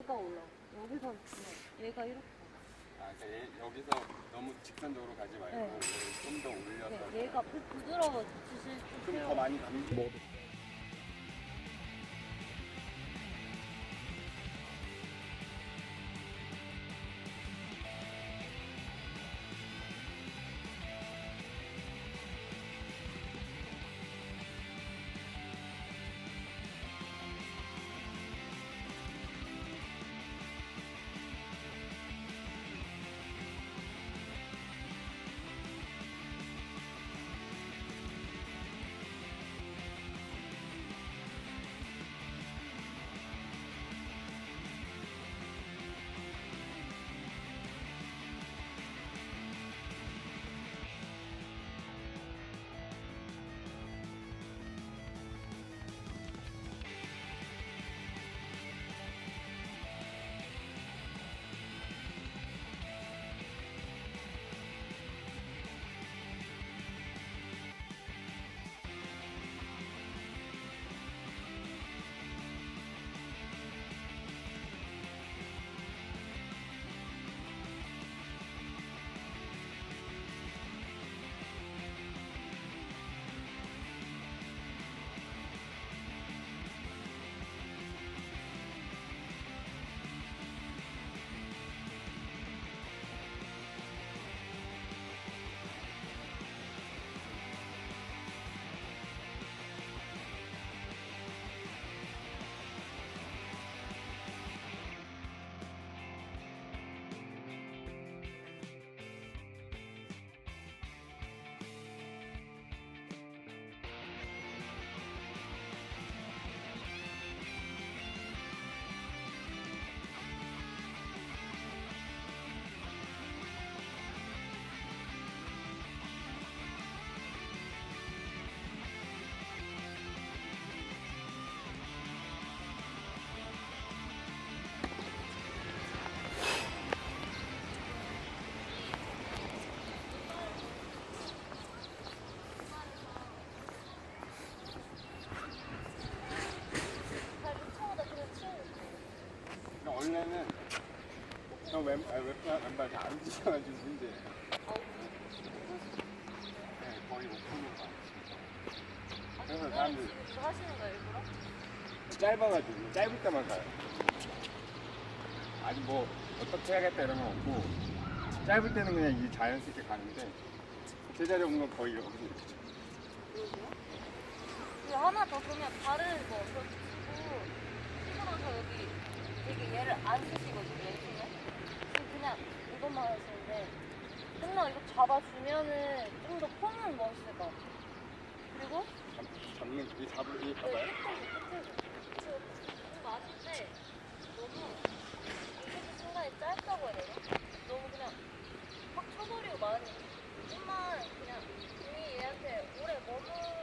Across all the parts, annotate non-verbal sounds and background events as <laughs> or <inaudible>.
얘가 올라. 여기서 얘가 이렇게. 아, 그러니까 얘, 여기서 너무 직선적으로 가지 말고 네. 좀 더 올려서 네, 얘가 부- 부드러워 주실 좀 더 많이 감기 뭐 왼, 아, 왼발, 왼발 다안 뒤져가지고 문제예요. 네, 거의 못 푸는 거. 그래서 사람들이 이거 하시는 거예요, 일부러? 짧아가지고 짧을 때만 가요. 아니 뭐 어떻게 해야겠다 이런 건 없고 짧을 때는 그냥 이 자연스럽게 가는데 제자리 오는 건 거의 이렇게 쳐. 여기요? 이거 하나 더 그러면 다른 뭐 이거 치고 치고 나서 여기 되게 얘를 안 쓰시거든요, 이것만 하시는데 끝나 이거 잡아주면은 좀 더 폼은 멋있을 것 같아요. 그리고 잡- 잡는 이 잡을 이 네, 봐봐요. 끝에 끝에 때 너무 이렇게 순간이 짧다고 해야 되나? 너무 그냥 확 쳐버리고 많이 좀만 그냥 이미 얘한테 오래 머문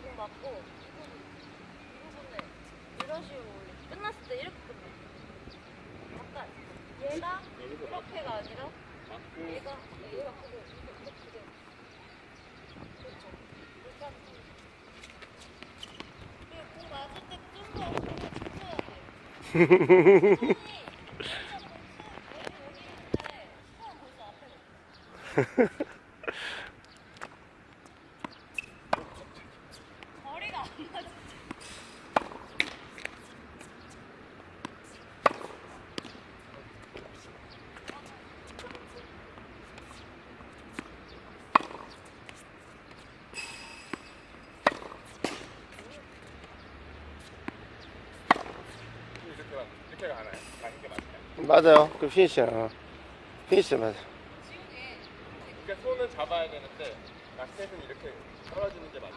이거 맞고 이분 이분에 이런 식으로 올리. 끝났을 때 이렇게 끝나. 약간 얘가 이렇게가 아니라 얘가 얘가 하고 이렇게 그렇죠. 이렇게. 그렇죠. 그렇게 하는 거. 그리고 공 맞을 때 좀더 힘을 줘야 돼. <laughs> 맞아요. 그 피니시야. 어. 피니시 맞아. 그러니까 손은 잡아야 되는데 라켓은 이렇게 떨어지는 게 맞아요.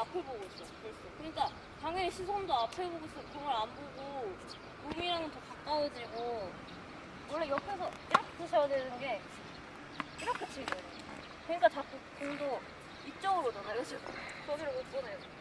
앞을 보고 있어. 벌써. 그러니까 당연히 시선도 앞을 보고 있어. 공을 안 보고 몸이랑은 더 가까워지고 원래 옆에서 이렇게 드셔야 되는 게 이렇게 치는 거예요. 그러니까 자꾸 공도 이쪽으로 오잖아요. 저기로 못 보내요.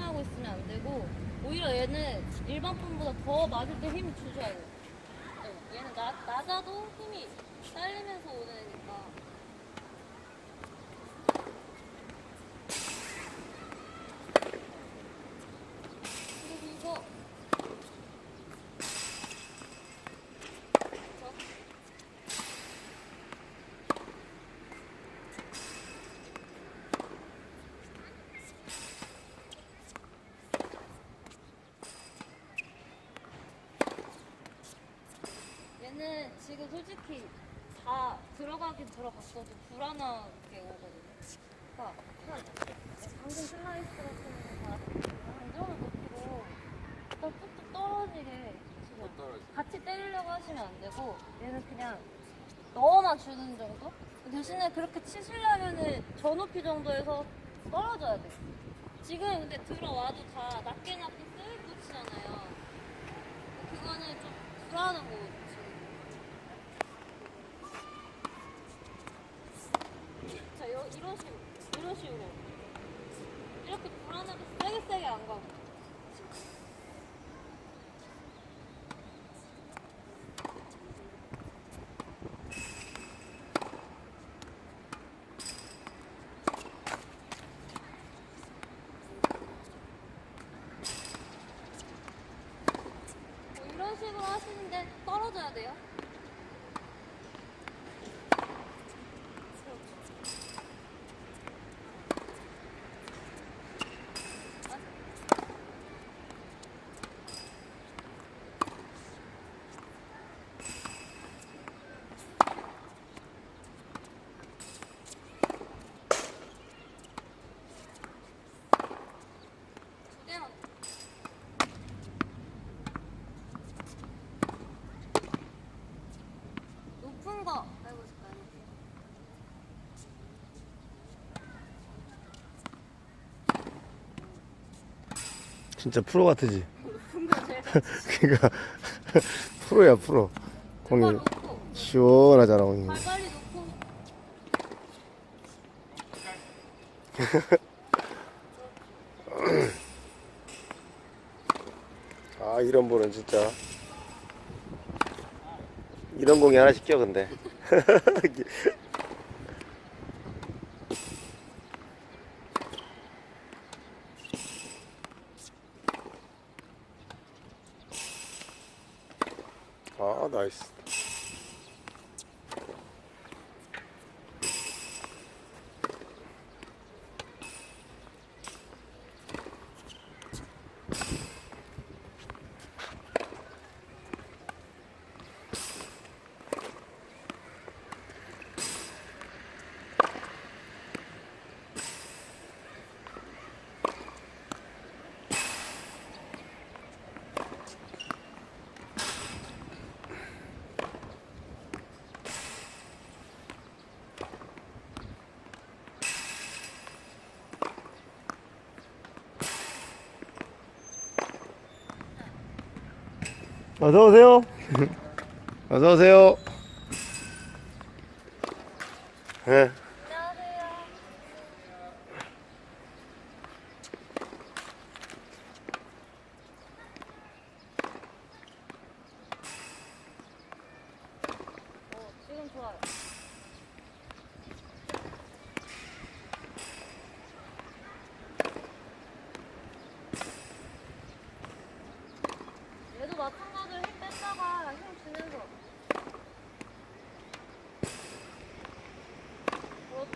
방심하고 있으면 안 되고 오히려 얘는 일반 폼보다 더 맞을 때 힘이 주줘야 돼요. 네, 얘는 나, 낮아도 힘이 딸리면서 오는 애니까. 그리고 이거 저 얘는 지금 솔직히 다 들어가긴 들어갔어도 불안하게 오거든요. 그러니까 한 방금 슬라이스 같은 거다 안정을 놓고 일단 뚝뚝 떨어지게 지금 같이 때리려고 하시면 안 되고 얘는 그냥 넣어만 주는 정도? 대신에 그렇게 치시려면은 저 높이 정도에서 떨어져야 돼. 지금 근데 들어와도 다 낮게 낮게 쓰고 치잖아요. 그거는 좀 불안한 거거든요. 지금. 자, 요, 이런 식으로, 이런 식으로. 이렇게 불안하게 세게 세게 안 가고. 뭐 이런 식으로 하시는데 떨어져야 돼요. 두 개만. 높은 거 해보실까요? 진짜 프로 같으지? 그니까, <laughs> 프로야, 프로. 발 공이 시원하잖아, 공이. 발 빨리 놓고 <laughs> 아, 이런 볼은 진짜. 이런 공이 하나씩 껴, 근데. <laughs> 어서 오세요. <laughs> 어서 오세요. 예. 안녕하세요. 어, 지금 좋아요. 얘도 마찬가지로 힘 뺐다가 힘 주면서. 어,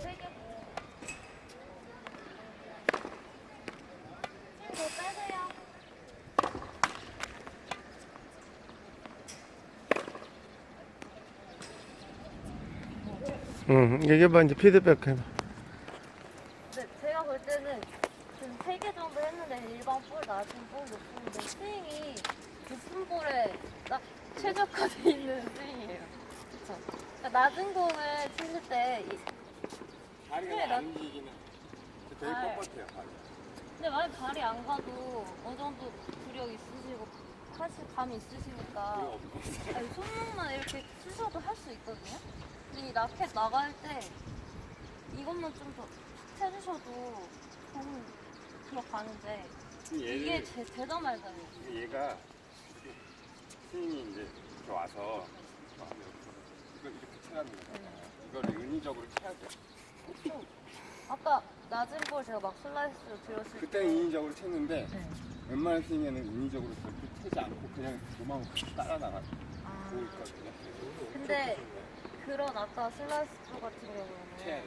세 개. 힘더 빼세요. 응, 얘기해봐, 이제 피드백 해봐. 네, 제가 볼 때는 지금 세개 정도 했는데 일반 볼, 낮은 볼, 높은 볼 스윙이 높은 볼에 딱 최적화돼 있는 스윙이에요. 그쵸? 그러니까 낮은 공을 치실 때 이- 다리가 네, 안 나- 움직이긴 해. 되게 아. 뻣뻣해요. 다리. 근데 만약 발이 안 가도 어느 정도 구력 있으시고 사실 감이 있으시니까. 아니, 손목만 이렇게 치셔도 할 수 있거든요. 이 라켓 나갈 때 이것만 좀 더 해주셔도 공은 들어가는데 이게 얘를 제, 제자 말잖아요. 얘가 스윙이 이제 이렇게 와서 이걸 이렇게 쳐야 되는 거잖아요. 이걸 은의적으로 쳐야 돼. 그쵸? 아까 낮은 볼 제가 막 슬라이스로 들었을 그때 때 인위적으로 쳤는데 네. 웬만한 스윙에는 인위적으로 절대 치지 않고 그냥 도망 따라 나가 아, 고 있거든요. 근데 그런 아까 슬라이스 볼 같은 경우는 돼.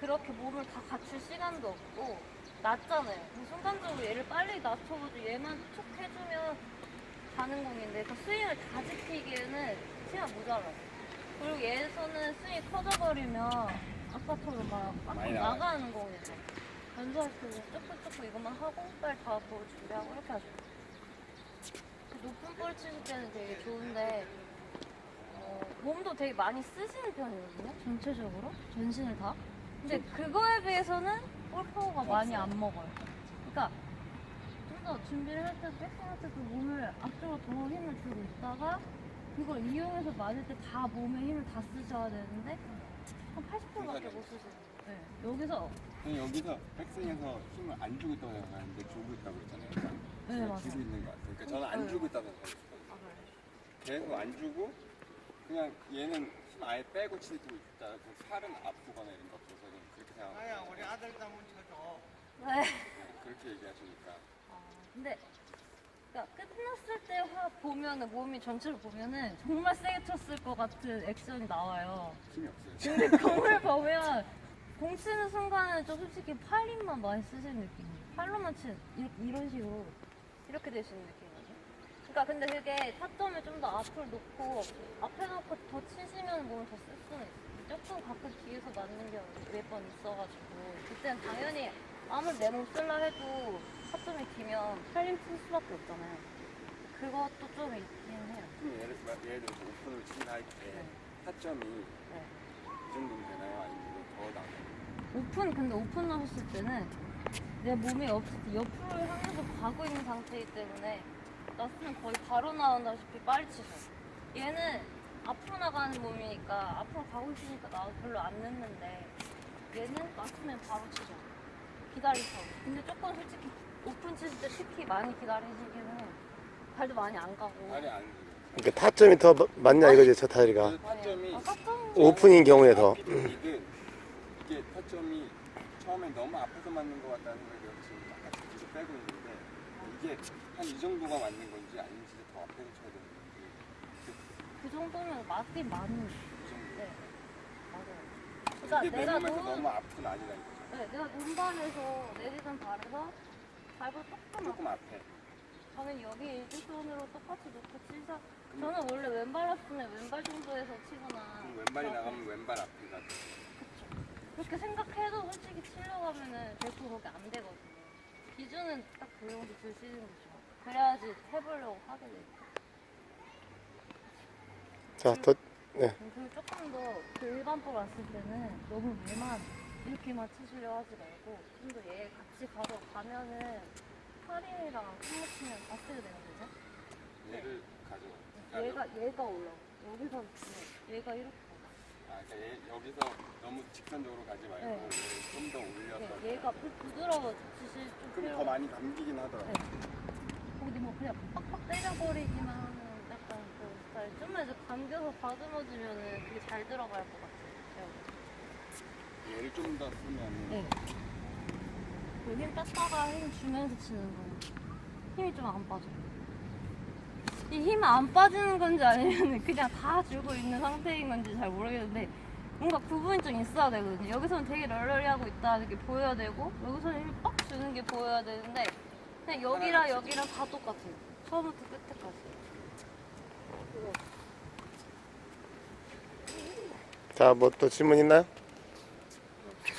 그렇게 몸을 다 갖출 시간도 없고 낮잖아요. 그럼 순간적으로 얘를 빨리 낮춰가지고 얘만 툭 해주면 가는 공인데 그 스윙을 다 지키기에는 시간 모자라요. 그리고 얘에서는 스윙이 커져버리면 아까처럼 막 빡빡. 나가는 공이죠. 연주할 때 조금 이것만 하고 빨리 볼 준비하고 이렇게 하죠. 그 높은 볼 치실 때는 되게 좋은데 어, 몸도 되게 많이 쓰시는 편이거든요. 전체적으로 전신을 다. 근데 그거에 비해서는 볼 파워가 많이 안 먹어요. 그러니까 좀 더 준비를 할 때도 백스할 때도 몸을 앞쪽으로 더 힘을 주고 있다가 그걸 이용해서 맞을 때 다 몸에 힘을 다 쓰셔야 되는데 한 80%밖에 못 쓰시는 거예요. 네. 여기서 저는 여기서 백스윙에서 힘을 안 주고 있다고 생각하는데 주고 있다고 했잖아요. 네, 제가 맞아요. 주고 있는 것 같아요. 그러니까 저는 안 네. 주고 있다고 생각했어요. 아? 계속 안 주고 그냥 얘는 힘 아예 빼고 치고 있다. 그 살은 아프거나 이런 거 없어서 그냥 그렇게 생각하고 아야 우리 아들 한번 쳐줘. 네. 그렇게 얘기하시니까 아, 근데 그러니까 끝났을 때 화 보면은 몸이 전체를 보면은 정말 세게 쳤을 것 같은 액션이 나와요. 힘이 없어요. 근데 공을 보면 공 치는 순간은 좀 솔직히 팔 힘만 많이 쓰시는 느낌이에요. 팔로만 친 이렇게 이런 식으로 이렇게 되시는 느낌이거든요. 그러니까 근데 그게 타점을 좀 더 앞을 놓고 앞에 놓고 더 치시면 몸을 더 쓸 수는 있어요. 조금 가끔 뒤에서 맞는 경우 몇번 있어가지고 그때는 당연히 아무리 내 몸 쓸라 해도 타점이 기면 팔힘 쓸 수밖에 없잖아요. 그것도 좀 있긴 해요. 그럼 예를 들어 예를 들어서 오픈을 친다 할때 네. 타점이 네. 이 정도면 되나요? 아니면 더 나아요? 오픈 근데 오픈 하셨을 때는 내 몸이 어쨌든 옆으로 향해서 가고 있는 상태이기 때문에 나스는 거의 바로 나온다시피 빨리 치죠. 얘는 앞으로 나가는 몸이니까 앞으로 가고 있으니까 나 별로 안 늦는데 얘는 나스면 바로 치죠. 기다리죠. 근데 조금 솔직히 오픈 치실 때 특히 많이 기다리시기는 발도 많이 안 가고. 말이 안. 그러니까 타점이 더 맞냐 이거지 저 타리가 그 타점이 아, 깜짝 오픈인 경우에 더 이게 타점이 처음에 너무 앞에서 맞는 것 같다는 생각이 지금 약간 뒤로 빼고 있는데 이게 한 이 정도가 맞는 건지 아니면 진짜 더 앞에서 쳐야 되는 건지 그 정도면 맞긴 맞는. 이 정도. 네. 맞아요. 그러니까 이게 내 내가 몸에서 너무 너무 앞은 아니라 이거죠. 네, 내가 눈발에서 내리던 발에서 발을 조금 조금 앞- 앞에. 저는 여기 일직선으로 똑같이 놓고 치자. 저는 원래 왼발 왔으면 왼발 정도에서 치거나. 그럼 왼발이 나가면 왼발 앞에가 돼. 그렇게 생각해도 솔직히 치려고 하면은 결코 그렇게 안 되거든요. 기준은 딱 그 정도 두시는 거죠. 그래야지 해보려고 하게 돼요. 자더 네. 그리고 조금 더 그 일반 볼 왔을 때는 너무 얘만 이렇게만 치시려 하지 말고 좀 더 얘 같이 가서 가면은 팔이랑 손목 치면 다 쓰게 되거든요. 얘를 가져. 얘가 얘가 올라. 여기서 네, 얘가 이렇게. 가. 아, 그러니까 얘, 여기서 너무 직선적으로 가지 말고 네. 좀 더 올려서. 네, 얘가 부- 부드러워 치실 좀 그럼 필요. 더 많이 감기긴 하더라고. 네. 그냥 빡빡 때려버리기만 하는 약간 그 스타일. 좀만 이제 감겨서 다듬어주면은 그게 잘 들어갈 것 같아요. 얘를 좀더 쓰면 네. 그힘 뺐다가 힘 주면서 치는 거예요. 힘이 좀 안 빠져. 이힘 안 빠지는 건지 아니면 <laughs> 그냥 다 주고 있는 상태인 건지 잘 모르겠는데 뭔가 구분이 좀 있어야 되거든요. 여기서는 되게 널널히 하고 있다는 게 보여야 되고 여기서는 힘빡 주는 게 보여야 되는데 그냥 여기랑 여기랑 다 똑같아요. 처음부터 끝까지. 그거. 자뭐 또 질문 있나요?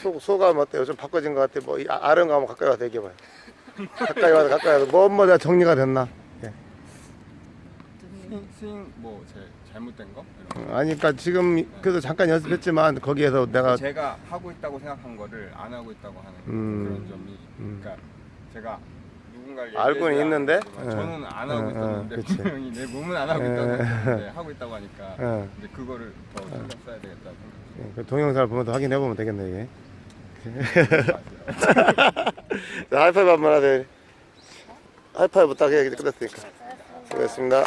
소, 소감 어때요? 좀 바꿔진 것 같아 뭐이 아- 거 한번 가까이 와서 얘기해봐요 가까이 와서 가까이 와서 뭐 뭐다 정리가 됐나 예. 좀 스윙, 스윙 뭐 제 잘못된 거 이런 거. 아니 그러니까 지금 그래도 잠깐 연습했지만 거기에서 내가 제가 하고 있다고 생각한 거를 안 하고 있다고 하는 음. 그런 점이 음. 그러니까 제가 누군가를 알고는 얘기하지 있는데? 응. 저는 안 하고 응, 응, 있었는데 그치. 분명히 내 몸은 안 하고. 생각했는데 하고 있다고 하니까 응. 이제 그거를 더 신경 써야 되겠다. 그 동영상을 보면 서 확인해 보면 되겠네 이게. 자, 하이파이브 한 번 하세요. 하이파이브 딱 해야 끝났으니까. 수고했습니다.